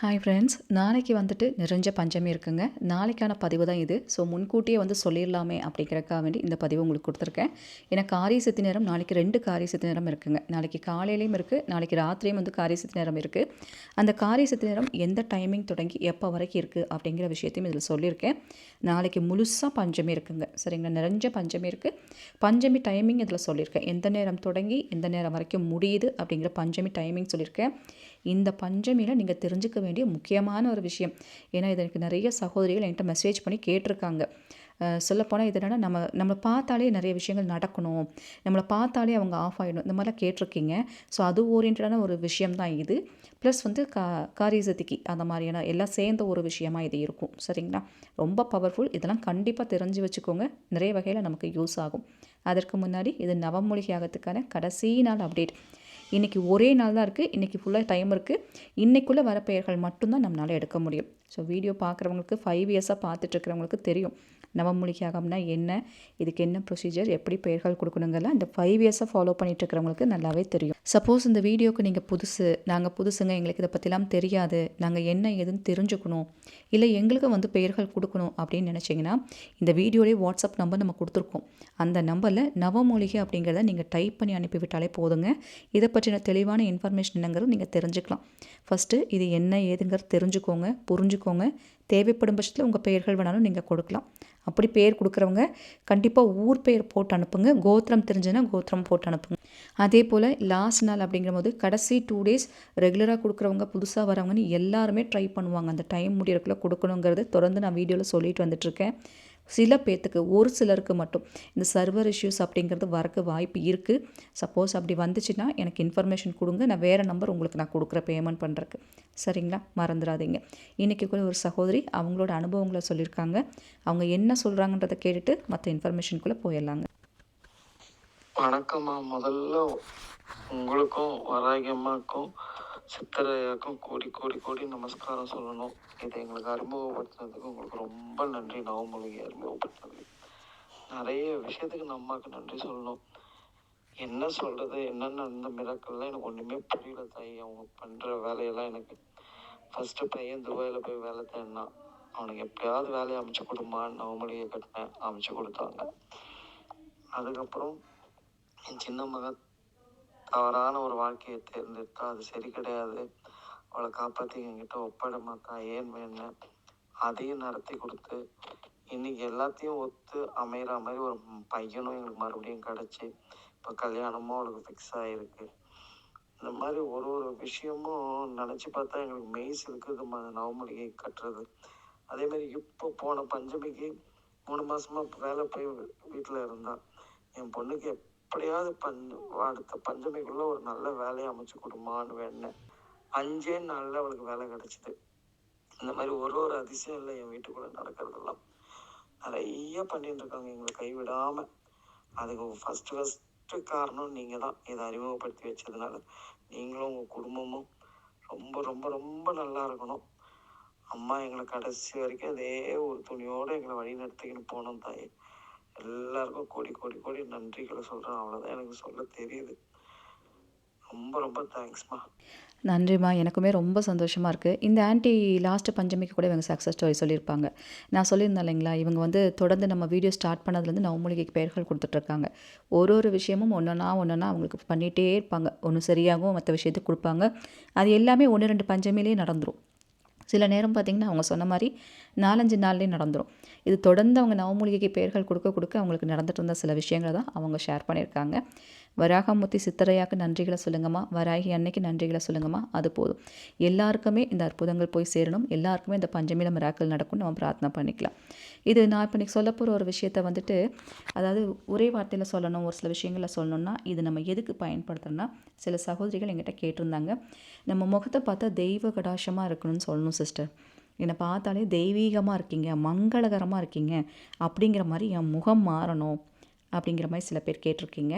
Hi friends நாளைக்கு வந்துட்டு நிறைஞ்ச பஞ்சமி இருக்குங்க. நாளைக்கான பதிவு தான் இது. ஸோ முன்கூட்டியே வந்து சொல்லிடலாமே அப்படிங்கிறக்காக வேண்டி இந்த பதிவு உங்களுக்கு கொடுத்துருக்கேன். ஏன்னா காரிய சித்தி நேரம் நாளைக்கு ரெண்டு காரிய சித்தி நேரம் இருக்குங்க. நாளைக்கு காலையிலையும் இருக்குது நாளைக்கு ராத்திரியும் வந்து காரிய சித்தி நேரம் இருக்குது அந்த காரிய சித்தி நேரம் எந்த டைமிங் தொடங்கி எப்போ வரைக்கும் இருக்குது அப்படிங்கிற விஷயத்தையும் இதில் சொல்லியிருக்கேன். நாளைக்கு முழுசாக பஞ்சமி இருக்குங்க. சரிங்களா? நிறைஞ்ச பஞ்சமி இருக்குது பஞ்சமி டைமிங் இதில் சொல்லியிருக்கேன். எந்த நேரம் தொடங்கி எந்த நேரம் வரைக்கும் முடியுது அப்படிங்கிற பஞ்சமி டைமிங் சொல்லியிருக்கேன். இந்த பஞ்சமியில் நீங்கள் தெரிஞ்சுக்க வேண்டிய முக்கியமான ஒரு விஷயம். ஏன்னா இதற்கு நிறைய சகோதரிகள் என்கிட்ட மெசேஜ் பண்ணி கேட்டிருக்காங்க. சொல்லப்போனால் இது என்னென்னா நம்ம நம்மளை பார்த்தாலே நிறைய விஷயங்கள் நடக்கணும். நம்மளை பார்த்தாலே அவங்க ஆஃப் ஆகிடும் இந்த மாதிரிலாம் கேட்டிருக்கீங்க. ஸோ அது ஓரியன்டான ஒரு விஷயம் தான் இது. ப்ளஸ் வந்து கா காரியசதிக்கு அந்த மாதிரியான எல்லாம் சேர்ந்த ஒரு விஷயமா இது இருக்கும். சரிங்களா? ரொம்ப பவர்ஃபுல் இதெல்லாம் கண்டிப்பாக தெரிஞ்சு வச்சுக்கோங்க. நிறைய வகையில் நமக்கு யூஸ் ஆகும். அதற்கு முன்னாடி இது நவமொழிகை ஆகத்துக்கான கடைசி நாள் அப்டேட் இன்றைக்கி ஒரே நாள் தான் இருக்குது இன்றைக்கி ஃபுல்லாக டைம் இருக்குது இன்றைக்குள்ளே வர பெயர்கள் மட்டும்தான் நம்மளால் எடுக்க முடியும். ஸோ வீடியோ பார்க்குறவங்களுக்கு ஃபைவ் இயர்ஸாக பார்த்துட்ருக்கிறவங்களுக்கு தெரியும். நவமூலிகாகம்னா என்ன? இதுக்கு என்ன ப்ரொசீஜர் எப்படி பெயர்கள் கொடுக்கணுங்கலாம் இந்த ஃபைவ் இயர்ஸாக ஃபாலோ பண்ணிட்டு இருக்கிறவங்களுக்கு நல்லாவே தெரியும். சப்போஸ் இந்த வீடியோக்கு நீங்கள் புதுசு நாங்கள் புதுசுங்க எங்களுக்கு இதை பற்றிலாம் தெரியாது. நாங்கள் என்ன ஏதுன்னு தெரிஞ்சுக்கணும். இல்லை எங்களுக்கு வந்து பெயர்கள் கொடுக்கணும் அப்படின்னு நினச்சிங்கன்னா இந்த வீடியோலேயே வாட்ஸ்அப் நம்பர் நம்ம கொடுத்துருக்கோம். அந்த நம்பரில் நவமூலிகை அப்படிங்கிறத நீங்கள் டைப் பண்ணி அனுப்பிவிட்டாலே போதுங்க. இதை பற்றின தெளிவான இன்ஃபர்மேஷன் என்னங்கிறது நீங்கள் தெரிஞ்சுக்கலாம். ஃபஸ்ட்டு இது என்ன ஏதுங்கிறது தெரிஞ்சுக்கோங்க புரிஞ்சுக்கோங்க. தேவைப்படும் பட்சத்தில் உங்கள் பெயர்கள் வேணாலும் நீங்கள் கொடுக்கலாம். அப்படி பெயர் கொடுக்குறவங்க கண்டிப்பாக ஊர் பெயர் போட்டு அனுப்புங்க. கோத்திரம் தெரிஞ்சுன்னா கோத்திரம் போட்டு அனுப்புங்க. அதே போல் லாஸ்ட் நாள் அப்படிங்கிற போது கடைசி டூ டேஸ் ரெகுலராக கொடுக்குறவங்க புதுசாக வரவங்கன்னு எல்லாருமே ட்ரை பண்ணுவாங்க. அந்த டைம் முடியறதுக்குள்ளே கொடுக்கணுங்கிறது. தொடர்ந்து நான் வீடியோவில் சொல்லிட்டு வந்துட்டுருக்கேன் சில பேர்த்துக்கு ஒரு சிலருக்கு மட்டும். இந்த சர்வர் இஷ்யூஸ் அப்படிங்கிறது வரக்கு வாய்ப்பு இருக்குது சப்போஸ் அப்படி வந்துச்சுன்னா எனக்கு இன்ஃபர்மேஷன் கொடுங்க. நான் வேறு நம்பர் உங்களுக்கு நான் கொடுக்குற பேமெண்ட் பண்ணுறக்கு சரிங்களா? மறந்துடாதீங்க. இன்றைக்கி கூட ஒரு சகோதரி அவங்களோட அனுபவங்களை சொல்லியிருக்காங்க. அவங்க என்ன சொல்கிறாங்கன்றதை கேட்டுட்டு மற்ற இன்ஃபர்மேஷனுக்குள்ளே போயிடலாங்க. வணக்கம்மா. முதல்ல உங்களுக்கும் வராகியம்மாக்கும் சித்தரையாக்கும் கோடி கோடி கோடி நமஸ்காரம் சொல்லணும். இதை எங்களுக்கு அறிமுகப்படுத்தினதுக்கு உங்களுக்கு ரொம்ப நன்றி. நவமொழியை அறிமுகப்படுத்தினது நிறைய விஷயத்துக்கு நம்ம அம்மாவுக்கு நன்றி சொல்லணும். என்ன சொல்கிறது என்னென்ன அந்த மிராக்கள்லாம் எனக்கு ஒன்றுமே புரியல தாய். அவங்க பண்ணுற வேலையெல்லாம் எனக்கு ஃபஸ்ட்டு பையன் துபாயில் போய் வேலை தேடினான் அவனுக்கு எப்படியாவது வேலையை அமைச்சு கொடுமான்னு நவமொழியை கட்டினேன். அமைச்சு கொடுத்தாங்க. அதுக்கப்புறம் என் சின்ன மகன் தவறான ஒரு வாழ்க்கையை தேர்ந்தெடுத்தா அது சரி கிடையாது. அவளை காப்பாற்றி என்கிட்ட ஒப்படமாக்கா ஏன் வேணும் அதையும் நடத்தி கொடுத்து இன்னைக்கு எல்லாத்தையும் ஒத்து அமைகிற மாதிரி ஒரு பையனும் எங்களுக்கு மறுபடியும் கிடச்சி. இப்போ கல்யாணமும் அவளுக்கு ஃபிக்ஸ் ஆகிருக்கு இந்த மாதிரி ஒரு ஒரு விஷயமும் நினச்சி பார்த்தா எங்களுக்கு மெய்ஸ் இருக்குது அந்த கட்டுறது அதே மாதிரி இப்போ போன பஞ்சமிக்கு மூணு மாதமாக வேலை போய் வீட்டில் இருந்தாள் என் பொண்ணுக்கு எப்படியாவது பஞ்ச அடுத்த பஞ்சமைக்குள்ளே ஒரு நல்ல வேலையை அமைச்சு கொடுமான்னு வேணேன் அஞ்சே நாளில் அவளுக்கு வேலை கிடச்சிது. இந்த மாதிரி ஒரு ஒரு அதிசயம் இல்லை என் வீட்டுக்குள்ளே நடக்கிறதெல்லாம் நிறைய பண்ணிட்டு இருக்காங்க. எங்களை கைவிடாமல் அதுக்கு ஃபஸ்ட்டு ஃபஸ்ட்டு காரணம் நீங்கள் தான் இதை அறிமுகப்படுத்தி வச்சதுனால நீங்களும் உங்கள் குடும்பமும் ரொம்ப ரொம்ப ரொம்ப நல்லா இருக்கணும். அம்மா எங்களை கடைசி வரைக்கும் அதே ஒரு துணியோடு எங்களை வழி நடத்திக்கின்னு போனோம் தாயே எல்லாருக்கும் கோடி கோடி கோடி நன்றிகளை சொல்கிறேன் அவ்வளோதான் எனக்கு சொல்ல தெரியுது. ரொம்ப ரொம்ப தேங்க்ஸ்மா நன்றிம்மா. எனக்குமே ரொம்ப சந்தோஷமாக இருக்குது இந்த ஆன்ட்டி லாஸ்ட்டு பஞ்சமிக்கு கூட இவங்க சக்ஸஸ் ஸ்டோரி சொல்லியிருப்பாங்க. நான் சொல்லியிருந்தேன் இல்லைங்களா? இவங்க வந்து தொடர்ந்து நம்ம வீடியோ ஸ்டார்ட் பண்ணதுலேருந்து நவமூலிகைக்கு பெயர்கள் கொடுத்துட்ருக்காங்க. ஒரு ஒரு விஷயமும் ஒன்றுனா ஒன்றுனா அவங்களுக்கு பண்ணிகிட்டே இருப்பாங்க. ஒன்று சரியாகவும் மற்ற விஷயத்துக்கு கொடுப்பாங்க. அது எல்லாமே ஒன்று ரெண்டு பஞ்சமிலே நடந்துடும் சில நேரம் பார்த்திங்கன்னா அவங்க சொன்ன மாதிரி நாலஞ்சு நாள்லேயே நடந்துடும் இது தொடர்ந்து அவங்க நவமூலிகைக்கு பெயர்கள் கொடுக்க கொடுக்க அவங்களுக்கு நடந்துட்டு இருந்த சில விஷயங்களை தான் அவங்க ஷேர் பண்ணியிருக்காங்க. வராகமூர்த்தி சித்தரையாக்கு நன்றிகளை சொல்லுங்கம்மா. வராகி அன்னைக்கு நன்றிகளை சொல்லுங்கம்மா. அது போதும். எல்லாருக்குமே இந்த அற்புதங்கள் போய் சேரணும். எல்லாருக்குமே இந்த பஞ்சமில மிராக்கள் நடக்கும்னு நம்ம பிரார்த்தனை பண்ணிக்கலாம். இது நான் இப்போ இன்றைக்கி சொல்ல போகிற ஒரு விஷயத்த வந்துட்டு அதாவது ஒரே வார்த்தையில் சொல்லணும் ஒரு சில விஷயங்களை சொல்லணும்னா இது நம்ம எதுக்கு பயன்படுத்துகிறோன்னா சில சகோதரிகள் எங்கிட்ட கேட்டிருந்தாங்க. நம்ம முகத்தை பார்த்தா தெய்வ கடாசமாக இருக்கணும்னு சொல்லணும் சிஸ்டர் என்னை பார்த்தாலே தெய்வீகமாக இருக்கீங்க மங்களகரமாக இருக்கீங்க அப்படிங்கிற மாதிரி என் முகம் மாறணும் அப்படிங்கிற மாதிரி சில பேர் கேட்டிருக்கீங்க.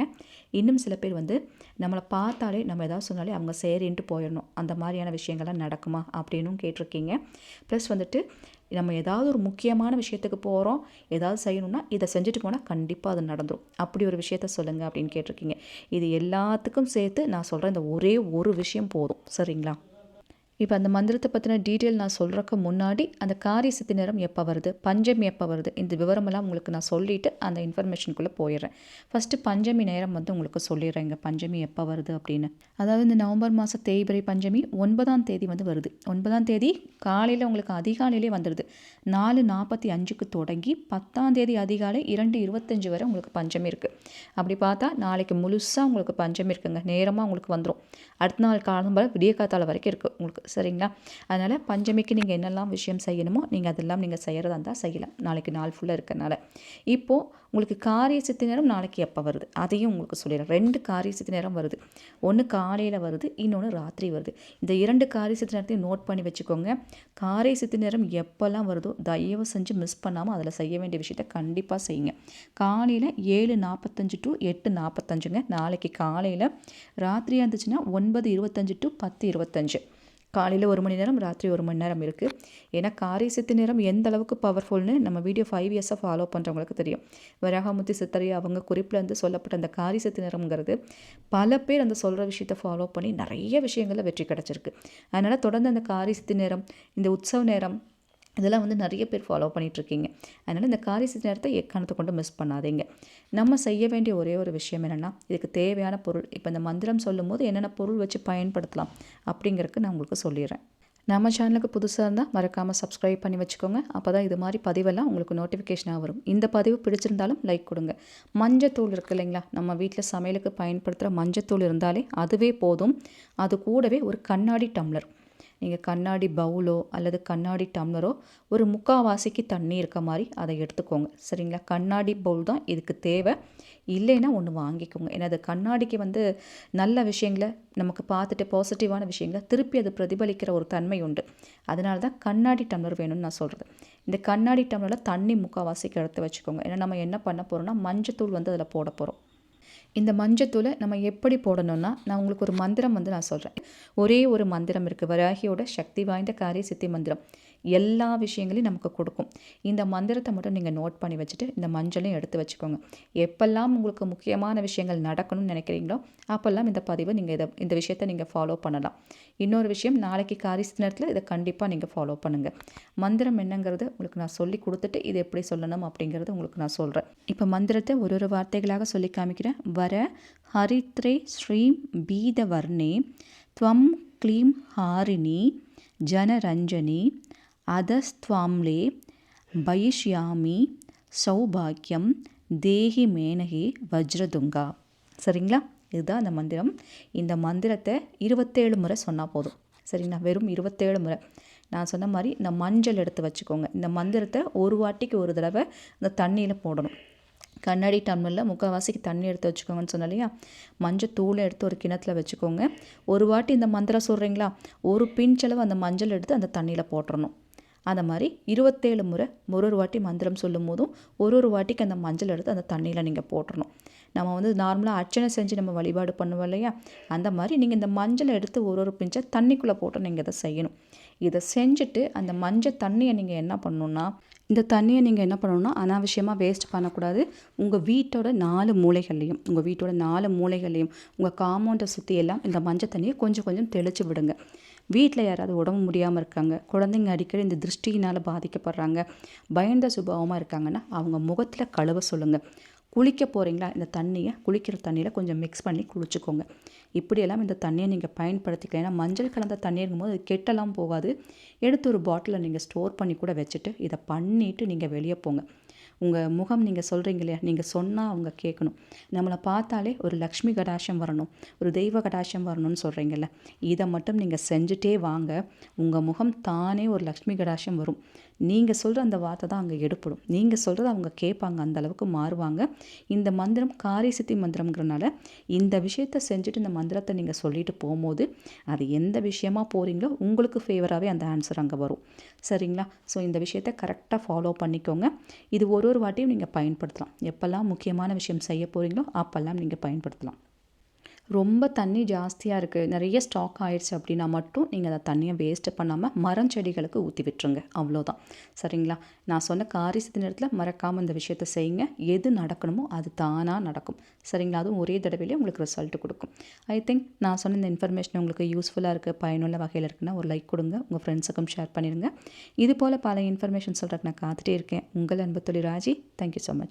இன்னும் சில பேர் வந்து நம்மளை பார்த்தாலே நம்ம எதாவது சொன்னாலே அவங்க சரின்ட்டு போயிடணும். அந்த மாதிரியான விஷயங்கள்லாம் நடக்குமா அப்படின்னும் கேட்டிருக்கீங்க. ப்ளஸ் வந்துட்டு நம்ம ஏதாவது ஒரு முக்கியமான விஷயத்துக்கு போகிறோம் ஏதாவது செய்யணும்னா இதை செஞ்சுட்டு போனால் கண்டிப்பாக அது நடந்துடும் அப்படி ஒரு விஷயத்த சொல்லுங்கள் அப்படின்னு கேட்டிருக்கீங்க. இது எல்லாத்துக்கும் சேர்த்து நான் சொல்கிறேன் இந்த ஒரே ஒரு விஷயம் போதும். சரிங்களா? இப்போ அந்த மந்திரத்தை பற்றின டீட்டெயில் நான் சொல்கிறக்கு முன்னாடி அந்த காரிய சித்தி நேரம் எப்போ வருது? பஞ்சமி எப்போ வருது? இந்த விவரமெல்லாம் உங்களுக்கு நான் சொல்லிவிட்டு அந்த இன்ஃபர்மேஷனுக்குள்ளே போயிடுறேன். ஃபஸ்ட்டு பஞ்சமி நேரம் வந்து உங்களுக்கு சொல்லிடுறேன் இங்கே. பஞ்சமி எப்போ வருது அப்படின்னு. அதாவது இந்த நவம்பர் மாதம் தேய்பிரை பஞ்சமி ஒன்பதாம் தேதி வந்து வருது. ஒன்பதாம் தேதி காலையில் உங்களுக்கு அதிகாலையிலே வந்துடுது நாலு நாற்பத்தி அஞ்சுக்கு தொடங்கி பத்தாம் தேதி அதிகாலை இரண்டு இருபத்தஞ்சு வரை உங்களுக்கு பஞ்சமி இருக்குது அப்படி பார்த்தா நாளைக்கு முழுசாக உங்களுக்கு பஞ்சமி இருக்குங்க. நேரமாக உங்களுக்கு வந்துடும் அடுத்த நாள் காலம்பர விடிய காத்தால வரைக்கும் இருக்குது உங்களுக்கு சரிங்களா? அதனால் பஞ்சமிக்கு நீங்கள் என்னெல்லாம் விஷயம் செய்யணுமோ நீங்கள் அதெல்லாம் நீங்கள் செய்கிறதா இருந்தால் செய்யலாம். நாளைக்கு நாள் ஃபுல்லாக இருக்கனால இப்போது உங்களுக்கு காரிய சித்தி நேரம் நாளைக்கு எப்போ வருது? அதையும் உங்களுக்கு சொல்லிடுறேன். ரெண்டு காரிய சித்தி நேரம் வருது. ஒன்று காலையில் வருது இன்னொன்று ராத்திரி வருது. இந்த இரண்டு காரிய சித்தி நேரத்தையும் நோட் பண்ணி வச்சுக்கோங்க. காரிய சித்தி நேரம் எப்போல்லாம் வருதோ தயவு செஞ்சு மிஸ் பண்ணாமல் அதில் செய்ய வேண்டிய விஷயத்த கண்டிப்பாக செய்யுங்க. காலையில் ஏழு நாற்பத்தஞ்சு டு எட்டு நாற்பத்தஞ்சுங்க நாளைக்கு காலையில் ராத்திரியாக இருந்துச்சுன்னா ஒன்பது இருபத்தஞ்சு டு பத்து இருபத்தஞ்சு. காலையில் ஒரு மணி நேரம் ராத்திரி ஒரு மணி நேரம் இருக்குது ஏன்னா காரிய சித்து நேரம் எந்த அளவுக்கு பவர்ஃபுல்னு நம்ம வீடியோ ஃபைவ் இயர்ஸாக ஃபாலோ பண்ணுறவங்களுக்கு தெரியும். வராகமுத்தி சித்தரி அவங்க குறிப்பில் வந்து சொல்லப்பட்ட அந்த காரிய சித்து நேரம்ங்கிறது பல பேர் அந்த சொல்கிற விஷயத்தை ஃபாலோ பண்ணி நிறைய விஷயங்களில் வெற்றி கிடச்சிருக்கு. அதனால் தொடர்ந்து அந்த காரிய சித்து நேரம் இந்த உற்சவ நேரம் இதெல்லாம் வந்து நிறைய பேர் ஃபாலோ பண்ணிகிட்ருக்கீங்க அதனால் இந்த காரிய சித்து நேரத்தை எக்காரணத்தை கொண்டு மிஸ் பண்ணாதீங்க. நம்ம செய்ய வேண்டிய ஒரே ஒரு விஷயம் என்னென்னா இதுக்கு தேவையான பொருள் இப்போ இந்த மந்திரம் சொல்லும்போது என்னென்ன பொருள் வச்சு பயன்படுத்தலாம் அப்படிங்கிறதுக்கு நான் உங்களுக்கு சொல்லிடுறேன். நம்ம சேனலுக்கு புதுசாக இருந்தால் மறக்காமல் சப்ஸ்கிரைப் பண்ணி வச்சுக்கோங்க. அப்போ தான் இது மாதிரி பதிவெல்லாம் உங்களுக்கு நோட்டிஃபிகேஷனாக வரும். இந்த பதிவு பிடிச்சிருந்தாலும் லைக் கொடுங்க. மஞ்சத்தூள் இருக்குது இல்லைங்களா? நம்ம வீட்டில் சமையலுக்கு பயன்படுத்துகிற மஞ்சத்தூள் இருந்தாலே அதுவே போதும். அது கூடவே ஒரு கண்ணாடி டம்ளர் நீங்கள் கண்ணாடி பவுலோ அல்லது கண்ணாடி டம்ளரோ ஒரு முக்காவாசிக்கு தண்ணி இருக்க மாதிரி அதை எடுத்துக்கோங்க. சரிங்களா? கண்ணாடி பவுல் தான் இதுக்கு தேவை. இல்லைன்னா ஒன்று வாங்கிக்கோங்க. ஏன்னா அது கண்ணாடிக்கு வந்து நல்ல விஷயங்களை நமக்கு பார்த்துட்டு பாசிட்டிவான விஷயங்களை திருப்பி அது பிரதிபலிக்கிற ஒரு தன்மை உண்டு. அதனால தான் கண்ணாடி டம்ளர் வேணும்னு நான் சொல்கிறது இந்த கண்ணாடி டம்ளரில் தண்ணி முக்கால்வாசிக்கு எடுத்து வச்சுக்கோங்க. ஏன்னா நம்ம என்ன பண்ண போகிறோம்னா மஞ்சத்தூள் வந்து அதில் போட போகிறோம் இந்த மஞ்சத்தூளை நம்ம எப்படி போடணும்னா நான் உங்களுக்கு ஒரு மந்திரம் வந்து நான் சொல்கிறேன் ஒரே ஒரு மந்திரம் இருக்குது வராகியோட சக்தி வாய்ந்த காரிய சித்தி மந்திரம். எல்லா விஷயங்களையும் நமக்கு கொடுக்கும். இந்த மந்திரத்தை மட்டும் நீங்கள் நோட் பண்ணி வச்சுட்டு இந்த மஞ்சளையும் எடுத்து வச்சுக்கோங்க. எப்பெல்லாம் உங்களுக்கு முக்கியமான விஷயங்கள் நடக்கணும்னு நினைக்கிறீங்களோ அப்போல்லாம் இந்த பதிவை நீங்கள் இதை இந்த விஷயத்தை நீங்கள் ஃபாலோ பண்ணலாம். இன்னொரு விஷயம் நாளைக்கு காரிசி நேரத்தில் இதை கண்டிப்பாக நீங்கள் ஃபாலோ பண்ணுங்கள் மந்திரம் என்னங்கிறது உங்களுக்கு நான் சொல்லி கொடுத்துட்டு இது எப்படி சொல்லணும் அப்படிங்கிறது உங்களுக்கு நான் சொல்கிறேன் இப்போ மந்திரத்தை ஒரு ஒரு வார்த்தைகளாக சொல்லி காமிக்கிறேன். வர ஹரித்ரே ஸ்ரீம் பீதவர்ணே துவம் க்ளீம் ஹாரிணி ஜனரஞ்சனி அதஸ்துவாம்லே பயிஷ்யாமி சௌபாக்கியம் தேஹி மேனகி வஜ்ரதுங்கா. சரிங்களா? இதுதான் அந்த மந்திரம். இந்த மந்திரத்தை இருபத்தேழு முறை சொன்னால் போதும். சரிங்களா? வெறும் இருபத்தேழு முறை. நான் சொன்ன மாதிரி இந்த மஞ்சள் எடுத்து வச்சுக்கோங்க. இந்த மந்திரத்தை ஒரு வாட்டிக்கு ஒரு தடவை இந்த தண்ணியில் போடணும். கண்ணாடி டம்ளரில் முக்கால்வாசிக்கு தண்ணி எடுத்து வச்சுக்கோங்கன்னு சொன்னேன் இல்லையா? மஞ்சள் தூளை எடுத்து ஒரு கிணத்துல வச்சுக்கோங்க. ஒரு வாட்டி இந்த மந்திரம் சொல்கிறீங்களா ஒரு பிஞ்சளவு அந்த மஞ்சள் எடுத்து அந்த தண்ணியில் போட்டுறணும். அந்த மாதிரி இருபத்தேழு முறை ஒரு ஒரு வாட்டி மந்திரம் சொல்லும் போதும் ஒரு ஒரு வாட்டிக்கு அந்த மஞ்சள் எடுத்து அந்த தண்ணியில் நீங்கள் போட்டுடணும் நம்ம வந்து நார்மலாக அர்ச்சனை செஞ்சு நம்ம வழிபாடு பண்ணுவோம் இல்லையா? அந்த மாதிரி நீங்கள் இந்த மஞ்சளை எடுத்து ஒரு ஒரு பிஞ்சை தண்ணிக்குள்ளே போட்டு நீங்கள் இதை செய்யணும். இதை செஞ்சுட்டு அந்த மஞ்சள் தண்ணியை நீங்கள் என்ன பண்ணணுன்னா இந்த தண்ணியை நீங்கள் என்ன பண்ணணும்னா அனாவசியமாக வேஸ்ட் பண்ணக்கூடாது. உங்கள் வீட்டோட நாலு மூலைகள்லையும் உங்கள் வீட்டோட நாலு மூலைகள்லையும் உங்கள் காம்பவுண்டை சுற்றி எல்லாம் இந்த மஞ்சள் தண்ணியை கொஞ்சம் கொஞ்சம் தெளித்து விடுங்க. வீட்டில் யாராவது உடம்பு முடியாமல் இருக்காங்க குழந்தைங்க அடிக்கடி இந்த திருஷ்டியினால் பாதிக்கப்படுறாங்க பயந்த சுபாவமாக இருக்காங்கன்னா அவங்க முகத்தில் கழுவ சொல்லுங்கள் குளிக்க போகிறீங்களா இந்த தண்ணியை குளிக்கிற தண்ணியில் கொஞ்சம் மிக்ஸ் பண்ணி குளிச்சுக்கோங்க. இப்படியெல்லாம் இந்த தண்ணியை நீங்கள் பயன்படுத்திக்கலாம் ஏன்னா மஞ்சள் கலந்த தண்ணி போது அது கெட்டெல்லாம் போகாது. எடுத்து ஒரு பாட்டிலில் நீங்கள் ஸ்டோர் பண்ணி கூட வச்சுட்டு இதை பண்ணிவிட்டு நீங்கள் வெளியே போங்க. உங்கள் முகம் நீங்கள் சொல்கிறீங்க இல்லையா? நீங்கள் சொன்னால் அவங்க கேட்கணும். நம்மளை பார்த்தாலே ஒரு லக்ஷ்மி கடாஷம் வரணும். ஒரு தெய்வ கடாஷம் வரணும்னு சொல்கிறீங்கல்ல இதை மட்டும் நீங்கள் செஞ்சுட்டே வாங்க. உங்கள் முகம் தானே ஒரு லக்ஷ்மி கடாஷம் வரும். நீங்கள் சொல்கிற அந்த வார்த்தை தான் அங்கே எடுப்படும் நீங்கள் சொல்கிறத அவங்க கேட்பாங்க. அந்த அளவுக்கு மாறுவாங்க. இந்த மந்திரம் காரிய சித்தி மந்திரம்ங்கிறனால இந்த விஷயத்த செஞ்சுட்டு இந்த மந்திரத்தை நீங்கள் சொல்லிட்டு போகும்போது அது எந்த விஷயமா போகிறீங்களோ உங்களுக்கு ஃபேவராகவே அந்த ஆன்சர் அங்கே வரும். சரிங்களா? ஸோ இந்த விஷயத்த கரெக்டாக ஃபாலோ பண்ணிக்கோங்க. இது ஒரு ஒரு வாட்டியும் நீங்கள் பயன்படுத்தலாம். எப்போல்லாம் முக்கியமான விஷயம் செய்ய போகிறீங்களோ அப்போல்லாம் நீங்கள் பயன்படுத்தலாம். ரொம்ப தண்ணி ஜாஸ்தியாக இருக்குது நிறைய ஸ்டாக் ஆயிடுச்சு அப்படின்னா மட்டும் நீங்கள் அந்த தண்ணியை வேஸ்ட்டு பண்ணாமல் மரம் செடிகளுக்கு ஊற்றி விட்டுருங்க. அவ்வளோதான் சரிங்களா? நான் சொன்ன காரி நேரத்தில் மறக்காமல் இந்த விஷயத்த செய்யுங்க. எது நடக்கணுமோ அது தானாக நடக்கும். சரிங்களா? அதுவும் ஒரே தடவையிலே உங்களுக்கு ரிசல்ட் கொடுக்கும். ஐ திங்க் நான் சொன்ன இந்த இன்ஃபர்மேஷன் உங்களுக்கு யூஸ்ஃபுல்லாக இருக்குது பயனுள்ள வகையில் இருக்குன்னா ஒரு லைக் கொடுங்க. உங்கள் ஃப்ரெண்ட்ஸுக்கும் ஷேர் பண்ணிடுங்க இது போல் பல இன்ஃபர்மேஷன் சொல்கிறதுக்கு நான் காத்துட்டே இருக்கேன். உங்கள் அன்பு தொழில் ராஜி. Thank you so much